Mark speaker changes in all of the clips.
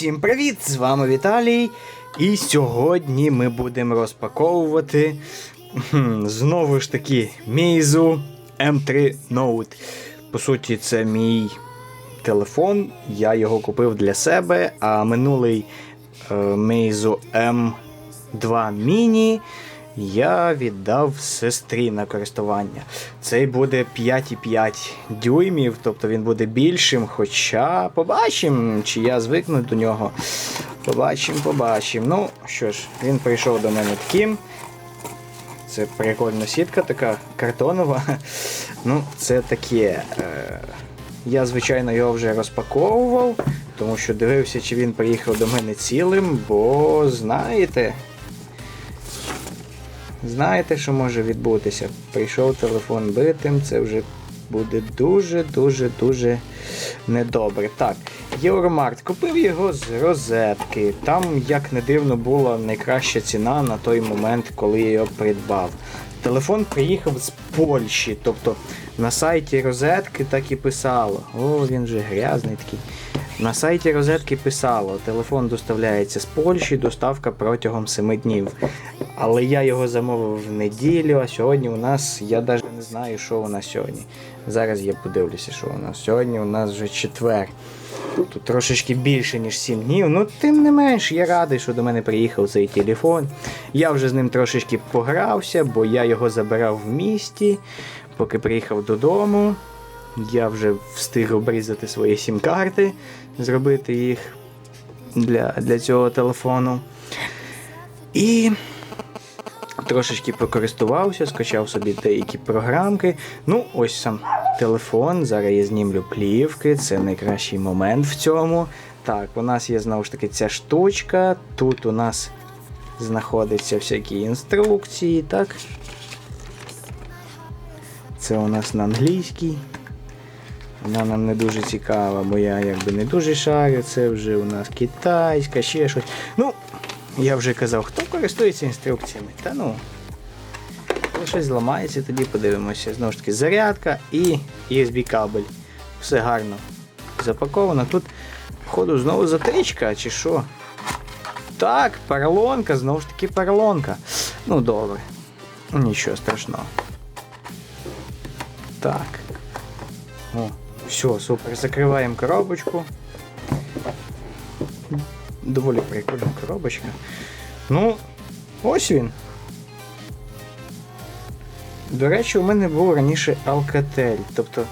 Speaker 1: Всім привіт! З вами Віталій. І сьогодні ми будемо розпаковувати знову ж таки Meizu M3 Note. По суті, це мій телефон. Я його купив для себе, а минулий е, Meizu M2 Mini я віддав сестрі на користування. Цей буде 5,5 дюймів, тобто він буде більшим. Хоча побачимо, чи я звикну до нього. Побачимо, побачимо. Ну що ж, він прийшов до мене таким. Це прикольна сітка, така картонова. Ну, це таке. Е, я, звичайно, його вже розпаковував, тому що дивився, чи він приїхав до мене цілим, бо знаєте. Знаєте, що може відбутися? Прийшов телефон битим, це вже буде дуже-дуже-дуже недобре. Так, Євромарт купив його з розетки. Там, як не дивно, була найкраща ціна на той момент, коли я його придбав. Телефон приїхав з Польщі, тобто на сайті розетки так і писало. О, він же грязний такий. На сайті розетки писало, телефон доставляється з Польщі, доставка протягом 7 днів. Але я його замовив в неділю, а сьогодні у нас, я навіть не знаю, що у нас сьогодні. Зараз я подивлюся, що у нас. Сьогодні у нас вже четвер. Тут трошечки більше, ніж 7 днів. Ну, тим не менш, я радий, що до мене приїхав цей телефон. Я вже з ним трошечки погрався, бо я його забирав в місті, поки приїхав додому. Я вже встиг обрізати свої сім-карти, зробити їх для, для цього телефону. І трошечки покористувався, скачав собі деякі програмки. Ну, ось сам телефон. Зараз я знімлю плівки, це найкращий момент в цьому. Так, у нас є знову ж таки ця штучка. Тут у нас знаходяться всякі інструкції, так. Це у нас на англійській. Вона нам не дуже цікава, бо я якби не дуже шарю. Це вже у нас китайська, ще щось. Ну, я вже казав, хто користується інструкціями? Та ну. Щось зламається, тоді подивимося. Знову ж таки, зарядка і USB кабель. Все гарно запаковано. Тут, походу, знову затичка, чи що? Так, поролонка, знову ж таки поролонка. Ну, добре. Нічого страшного. Так. О, все, супер. Закриваємо коробочку. Доволі прикольна коробочка. Ну, ось він. До речі, у мене був раніше Alcatel. Тобто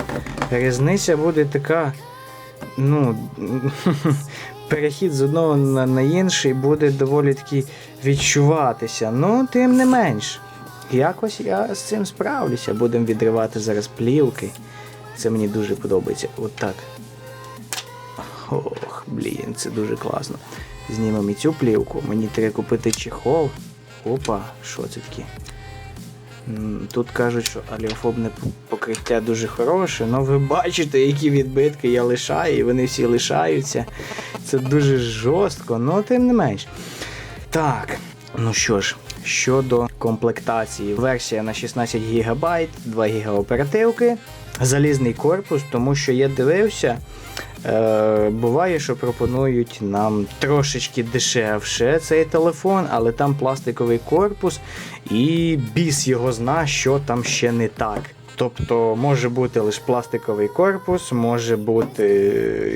Speaker 1: різниця буде така. Ну, перехід з одного на, на інший буде доволі таки відчуватися. Ну, тим не менш. Якось я з цим справлюся. Будемо відривати зараз плівки. Це мені дуже подобається. От так. Ох, блін, це дуже класно. Знімемо і цю плівку. Мені треба купити чехол. Опа, що це таке? Тут кажуть, що аліофобне покриття дуже хороше, але ви бачите, які відбитки я лишаю, і вони всі лишаються. Це дуже жорстко, але тим не менш. Так, ну що ж, щодо комплектації, версія на 16 ГБ, 2 ГБ оперативки, залізний корпус, тому що я дивився. Е, буває, що пропонують нам трошечки дешевше цей телефон, але там пластиковий корпус, і біс його зна, що там ще не так. Тобто може бути лише пластиковий корпус, може бути,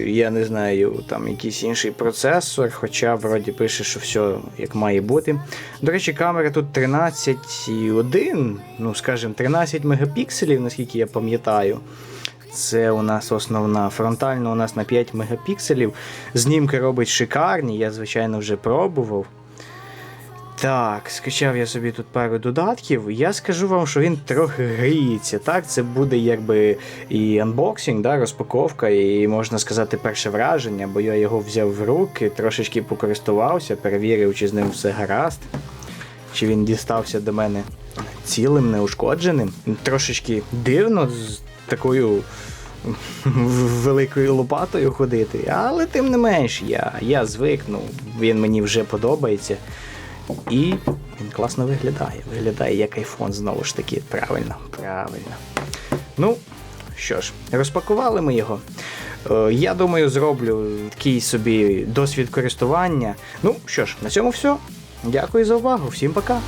Speaker 1: я не знаю, там якийсь інший процесор, хоча вроді пише, що все як має бути. До речі, камера тут 13,1, ну скажімо, 13 мегапікселів, наскільки я пам'ятаю. Це у нас основна. Фронтально у нас на 5 мегапікселів. Знімки робить шикарні, я, звичайно, вже пробував. Так, скачав я собі тут пару додатків. Я скажу вам, що він трохи гріється. Так, це буде якби і анбоксинг, да, розпаковка, і можна сказати, перше враження, бо я його взяв в руки, трошечки покористувався, перевірив, чи з ним все гаразд, чи він дістався до мене цілим, неушкодженим. Трошечки дивно такою великою лопатою ходити, але тим не менш, я, я звикну, він мені вже подобається. І він класно виглядає. Виглядає як айфон знову ж таки. Правильно, правильно. Ну, що ж, розпакували ми його. Е, Я думаю, зроблю такий собі досвід користування. Ну що ж, на цьому все. Дякую за увагу. Всім пока.